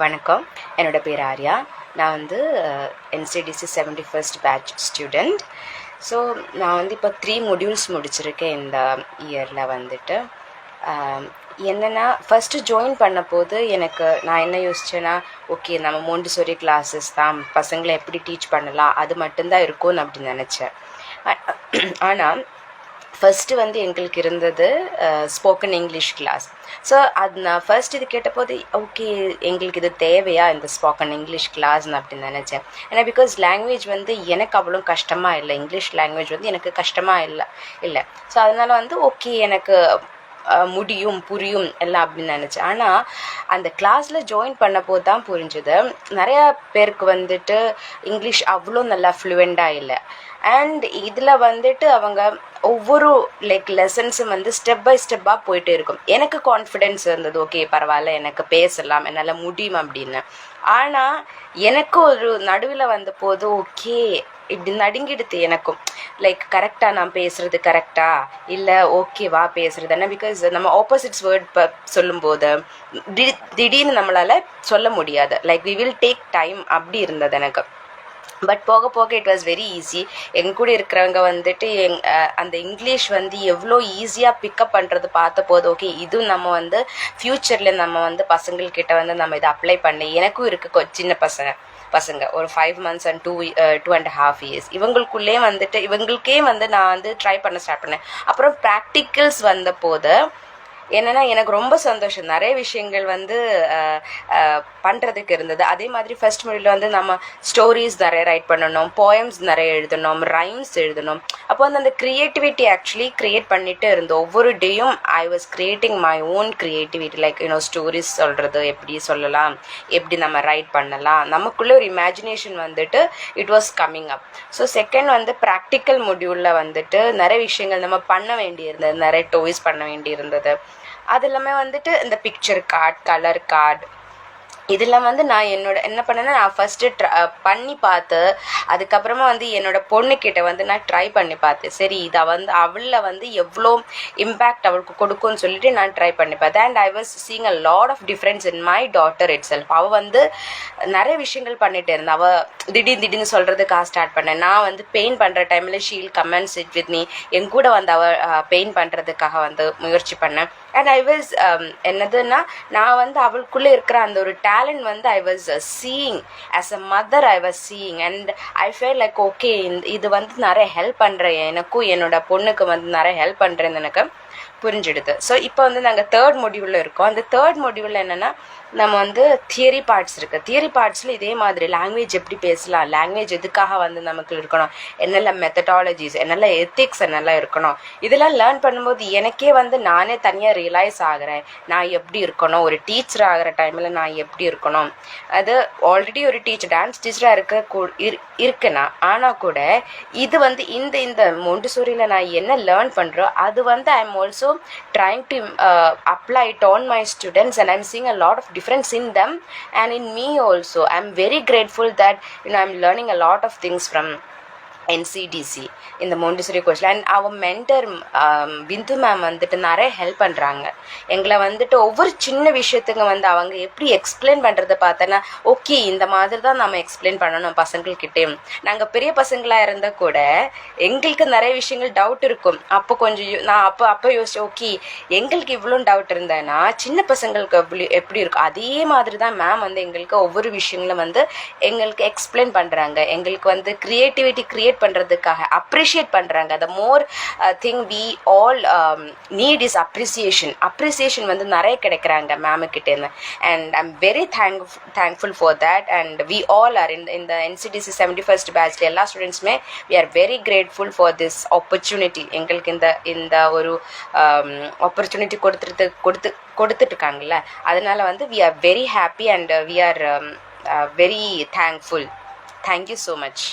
வணக்கம். என்னோடய பேர் ஆர்யா. நான் வந்து NCDC seventy first batch student so நான் வந்து இப்போ த்ரீ மொடியூல்ஸ் முடிச்சிருக்கேன் இந்த இயரில் வந்துட்டு. என்னென்னா ஃபஸ்ட்டு ஜாயின் பண்ண போது எனக்கு நான் என்ன யோசிச்சேன்னா ஓகே நம்ம மோண்டிசோரி கிளாஸஸ் தான் பசங்களை எப்படி டீச் பண்ணலாம் அது மட்டும்தான் இருக்கும்னு அப்படின்னு நினச்சேன். ஆனால் ஃபஸ்ட்டு வந்து எங்களுக்கு இருந்தது ஸ்போக்கன் இங்கிலீஷ் கிளாஸ் ஸோ அது நான் ஃபர்ஸ்ட் இது கேட்டபோது ஓகே எங்களுக்கு இது தேவையா இந்த ஸ்போக்கன் இங்கிலீஷ் கிளாஸ்னு அப்படின்னு நினச்சேன். ஏன்னா பிகாஸ் லாங்குவேஜ் வந்து எனக்கு அவ்வளோ கஷ்டமாக இல்லை. இங்கிலீஷ் லாங்குவேஜ் வந்து எனக்கு கஷ்டமாக இல்லை இல்லை. ஸோ அதனால் வந்து ஓகே எனக்கு முடியும் புரியும் எல்லாம் அப்படின்னு நினச்சேன். ஆனால் அந்த கிளாஸில் ஜாயின் பண்ண போது தான் புரிஞ்சுது. நிறையா பேருக்கு வந்துட்டு இங்கிலீஷ் அவ்வளோ நல்லா ஃப்ளூவெண்ட்டாக இல்லை. அண்ட் இதில் வந்துட்டு அவங்க ஒவ்வொரு லைக் லெசன்ஸும் வந்து ஸ்டெப் பை ஸ்டெப்பாக போயிட்டு இருக்கும். எனக்கு கான்ஃபிடென்ஸ் இருந்தது. ஓகே பரவாயில்ல எனக்கு பேசலாம் என்னால் முடியும் அப்படின்னு. ஆனால் எனக்கு ஒரு நடுவில் வந்த போது ஓகே இப்படி நடுங்கிடுது எனக்கும். லைக் கரெக்டாக நான் பேசுகிறது கரெக்டாக இல்லை ஓகேவா பேசுகிறது என்ன? பிகாஸ் நம்ம ஆப்போசிட்ஸ் வேர்ட் ப சொல்லும்போது தி- திடீர்னு நம்மளால் சொல்ல முடியாது. Like we will take time அப்படி இருந்தது எனக்கு. பட் போக போக இட் வாஸ் வெரி ஈஸி எங்க கூட இருக்கிறவங்க வந்துட்டு எங் அந்த இங்கிலீஷ் வந்து எவ்வளோ ஈஸியாக பிக்கப் பண்ணுறது பார்த்த போது ஓகே இதுவும் நம்ம வந்து ஃப்யூச்சரில் நம்ம வந்து பசங்கள்கிட்ட வந்து நம்ம இதை அப்ளை பண்ணி எனக்கும் இருக்குது கொ- சின்ன பசங்க. பசங்க. ஒரு five months and two two and half years இவங்களுக்குள்ளே வந்துட்டு இவங்களுக்கே வந்து நான் வந்து ட்ரை பண்ண ஸ்டார்ட் பண்ணேன். அப்புறம் ப்ராக்டிக்கல்ஸ் வந்த போது என்னன்னா எனக்கு ரொம்ப சந்தோஷம். நிறைய விஷயங்கள் வந்து பண்ணுறதுக்கு பண்றதுக்கு இருந்தது. அதே மாதிரி ஃபர்ஸ்ட் மொழியில் வந்து நம்ம ஸ்டோரிஸ் நிறைய ரைட் பண்ணணும் போயம்ஸ் நிறைய எழுதணும் ரைம்ஸ் எழுதணும். அப்போ வந்து அந்த க்ரியேட்டிவிட்டி ஆக்சுவலி கிரியேட் பண்ணிட்டு இருந்தோம் ஒவ்வொரு டேயும் I was creating my own creativity like you know stories சொல்றது எப்படி சொல்லலாம் எப்படி நம்ம ரைட் பண்ணலாம். நமக்குள்ளே ஒரு இமேஜினேஷன் வந்துட்டு it was coming up so second வந்து ப்ராக்டிக்கல் மொடியூலில் வந்துட்டு நிறைய விஷயங்கள் நம்ம பண்ண வேண்டியிருந்தது. நிறைய டோய்ஸ் பண்ண வேண்டியிருந்தது. அது எல்லாமே வந்துட்டு இந்த பிக்சர் கார்டு கலர் கார்டு இதெல்லாம் வந்து நான் என்னோட என்ன பண்ணேன்னா நான் ஃபஸ்ட்டு ட்ர பண்ணி பார்த்து அதுக்கப்புறமா வந்து என்னோட பொண்ணுக்கிட்ட வந்து நான் ட்ரை பண்ணி பார்த்தேன். சரி இதை வந்து அவளில் வந்து எவ்வளோ இம்பேக்ட் அவளுக்கு கொடுக்கும்னு சொல்லிட்டு நான் ட்ரை பண்ணி பார்த்தேன். And I was seeing a lot of difference in my daughter itself அவள் வந்து நிறைய விஷயங்கள் பண்ணிட்டு இருந்தா. அவள் திடீர் திடீர்னு சொல்கிறதுக்காக ஸ்டார்ட் பண்ணேன். நான் வந்து பெயிண்ட் பண்ணுற டைமில் ஷீல் கமெண்ட்ஸ் இட் வித் நீ என் கூட வந்து அவள் பெயிண்ட் பண்ணுறதுக்காக வந்து முயற்சி பண்ணேன். அண்ட் ஐ வாஸ் என்னதுன்னா நான் வந்து அவளுக்குள்ளே இருக்கிற அந்த ஒரு டேலண்ட் வந்து I was seeing as a mother I was seeing and I feel like okay இது வந்து நிறைய ஹெல்ப் பண்ணுறேன் எனக்கும் என்னோட பொண்ணுக்கு வந்து நிறைய ஹெல்ப் பண்ணுறேன் எனக்கு. புரிஞ்சிடுது. ஸோ இப்போ வந்து நாங்கள் தேர்ட் மொடியூலில் இருக்கோம். அந்த தேர்ட் மொடியூலில் என்னென்னா நம்ம வந்து தியரி பார்ட்ஸ் இருக்குது தியரி பார்ட்ஸில் இதே மாதிரி லாங்குவேஜ் எப்படி பேசலாம்? லாங்குவேஜ் எதுக்காக வந்து நமக்கு இருக்கணும்? என்னெல்லாம் மெத்தடாலஜிஸ் என்னெல்லாம் எத்திக்ஸ் என்னெல்லாம் இருக்கணும்? இதெல்லாம் லேர்ன் பண்ணும்போது எனக்கே வந்து நானே தனியாக ரியலைஸ் ஆகிறேன். நான் எப்படி இருக்கணும்? ஒரு டீச்சர் ஆகிற டைமில் நான் எப்படி இருக்கணும்? அது ஆல்ரெடி ஒரு டீச்சர் டான்ஸ் டீச்சராக இருக்க கூ- இருக்குன்னா ஆனால் கூட இது வந்து இந்த இந்த மொண்டுசூரியில் நான் என்ன லேர்ன் பண்ணுறோம் அது வந்து I am also trying to uh, apply it on my students and i'm seeing a lot of difference in them and in me also. I'm very grateful that you know i'm learning a lot of things from NCDC இந்த Montessori கோர்ஸில் and அவன் mentor Bindu ma'am வந்துட்டு நிறைய help பண்ணுறாங்க எங்களை வந்துட்டு ஒவ்வொரு சின்ன விஷயத்துக்கு வந்து அவங்க எப்படி எக்ஸ்பிளைன் பண்ணுறத பார்த்தோன்னா ஓகே இந்த மாதிரி தான் நம்ம எக்ஸ்பிளைன் பண்ணணும் பசங்கள்கிட்டே. நாங்கள் பெரிய பசங்களாக இருந்தால் கூட எங்களுக்கு நிறைய விஷயங்கள் டவுட் இருக்கும். அப்போ கொஞ்சம் யோ- நான் அப்போ அப்போ யோசிச்சேன் ஓகே எங்களுக்கு இவ்வளோ டவுட் இருந்தேன்னா சின்ன பசங்களுக்கு எப்படி எப்படி இருக்கும்? அதே மாதிரி தான் மேம் வந்து எங்களுக்கு ஒவ்வொரு விஷயங்களும் வந்து எங்களுக்கு எக்ஸ்பிளைன் பண்ணுறாங்க எங்களுக்கு வந்து க்ரியேட்டிவிட்டி கிரியேட் பண்ணுறதுக்காக அப்ரிஷியேட் பண்ணுறாங்க the more thing we all need is appreciation appreciation வந்து நிறைய கிடைக்கிறாங்க மேமுக்கிட்டேருந்து and I'm very thank thankful for that and we all are இந்த இந்த என்சிடிசி செவன்டி ஃபர்ஸ்ட் பேட்ச்ல எல்லா ஸ்டூடெண்ட்ஸுமே we are very grateful for this opportunity எங்களுக்கு இந்த இந்த ஒரு ஆப்பர்ச்சுனிட்டி கொடுத்துட்டு கொடுத்து கொடுத்துட்டு இருக்காங்கல்ல அதனால வந்து we are very happy and we are very thankful thank you so much